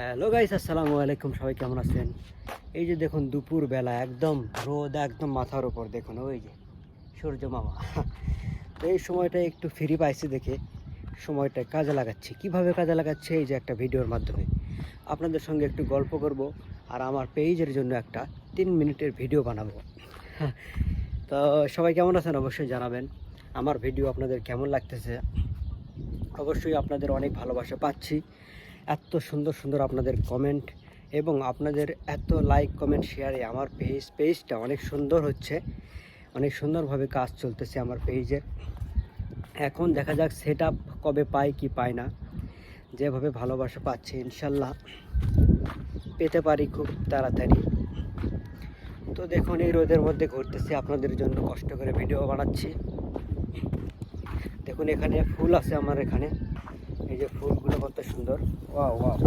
Hello guys আসসালামু আলাইকুম। সবাই কেমন আছেন? এই যে দেখুন দুপুর বেলা একদম রোদ, একদম মাথার উপর। দেখুন, ওই যে সূর্য মামা। তো এই সময়টা একটু ফ্রি পাইছি দেখে সময়টা কাজে লাগাচ্ছি। কীভাবে কাজে লাগাচ্ছে? এই যে একটা ভিডিওর মাধ্যমে। আপনাদের সঙ্গে একটু গল্প করব, আর আমার পেজের জন্য একটা তিন মিনিটের ভিডিও বানাবো। তো সবাই কেমন আছেন? অবশ্যই জানাবেন। আমার ভিডিও আপনাদের কেমন লাগতেছে? অবশ্যই আপনাদের অনেক ভালোবাসা পাচ্ছি। এত সুন্দর সুন্দর আপনাদের কমেন্ট এবং আপনাদের এত লাইক কমেন্ট শেয়ারে আমার পেজ পেজটা অনেক সুন্দর হচ্ছে। অনেক সুন্দরভাবে কাজ চলতেছে আমার পেজে এখন দেখা যাক সেট কবে পাই, কি পাই না। যেভাবে ভালোবাসা পাচ্ছে, ইনশাল্লাহ পেতে পারি খুব তাড়াতাড়ি। তো দেখুন, এই রোদের মধ্যে ঘুরতেছি, আপনাদের জন্য কষ্ট করে ভিডিও বানাচ্ছি। দেখুন, এখানে ফুল আছে আমার এখানে। এই যে ফুলগুলো কত সুন্দর। Wow wow.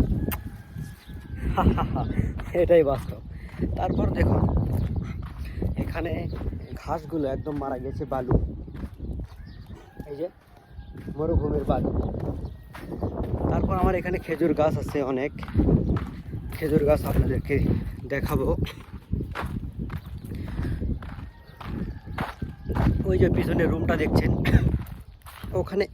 এটাই বাস্তব। তারপর দেখুন এখানে ঘাসগুলো একদম মারা গেছে বালু। এই যে মরুভূমির বালু। তারপর আমার এখানে খেজুর গাছ আছে অনেক। খেজুর গাছ আপনাদেরকে দেখাবো। ওই যে পিছনে রুমটা দেখছেন। ওখানে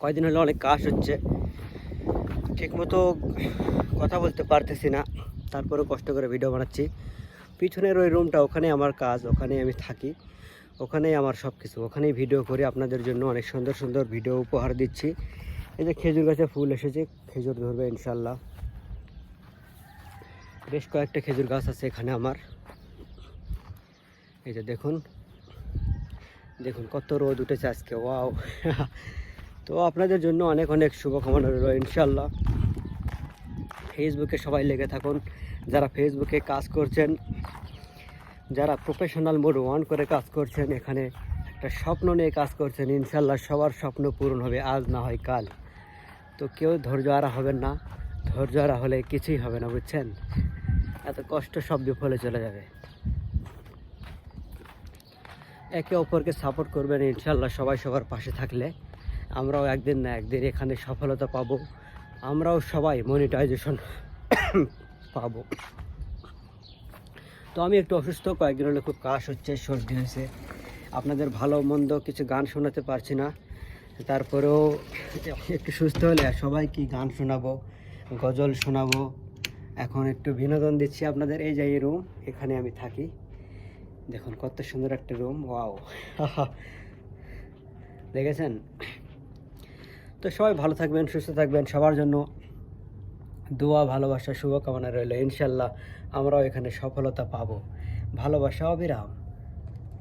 কয়দিন হলো অনেক কাশ হচ্ছে। ঠিকমতো কথা বলতে পারতেছি না। তারপরেও কষ্ট করে ভিডিও বানাচ্ছি। পিছনের ওই রুমটা ওখানে আমার কাজ, ওখানে আমি থাকি। ওখানেই আমার সব কিছু ওখানেই ভিডিও করে। আপনাদের জন্য অনেক সুন্দর সুন্দর ভিডিও উপহার দিচ্ছি। এই যে খেজুর গাছে ফুল এসেছে, খেজুর ধরবে ইনশাল্লাহ বেশ কয়েকটা খেজুর গাছ আছে এখানে আমার। এই যে দেখুন দেখুন, কত রোদ উঠেছে আজকে, ওয়াও। তো আপনাদের জন্য অনেক অনেক শুভকামনা রইল ইনশাল্লাহ ফেসবুকে সবাই লেগে থাকুন, যারা ফেসবুকে কাজ করছেন, যারা প্রফেশনাল মোড ওয়ান করে কাজ করছেন, এখানে একটা স্বপ্ন নিয়ে কাজ করছেন ইনশাল্লাহ সবার স্বপ্ন পূরণ হবে, আজ না হয় কাল। তো কেউ ধৈর্য হারা হবেন না, ধৈর্য হারা হলে কিছুই হবে না, বুঝছেন? এত কষ্ট সব বিফলে চলে যাবে। একে অপরকে সাপোর্ট করবেন ইনশাল্লাহ সবাই সবার পাশে থাকলে। আমরাও একদিন না একদিন এখানে সফলতা পাবো। আমরাও সবাই মনিটাইজেশন পাব। তো আমি একটু অসুস্থ, কয়েকদিন হলে খুব কাশ হচ্ছে, সর্দি হয়েছে। আপনাদের ভালো মন্দ কিছু গান শোনাতে পারছি না। তারপরেও একটু সুস্থ হলে সবাই কি গান শোনাবো, গজল শোনাবো। এখন একটু বিনোদন দিচ্ছি আপনাদের। এই যে রুম এখানে আমি থাকি। দেখুন কত সুন্দর একটা রুম ওয়াও দেখেছেন? তো সবাই ভালো থাকবেন সুস্থ থাকবেন সবার জন্য দোয়া ভালোবাসা শুভকামনা রইল ইনশাল্লাহ আমরাও এখানে সফলতা পাবো। ভালোবাসা অবিরাম।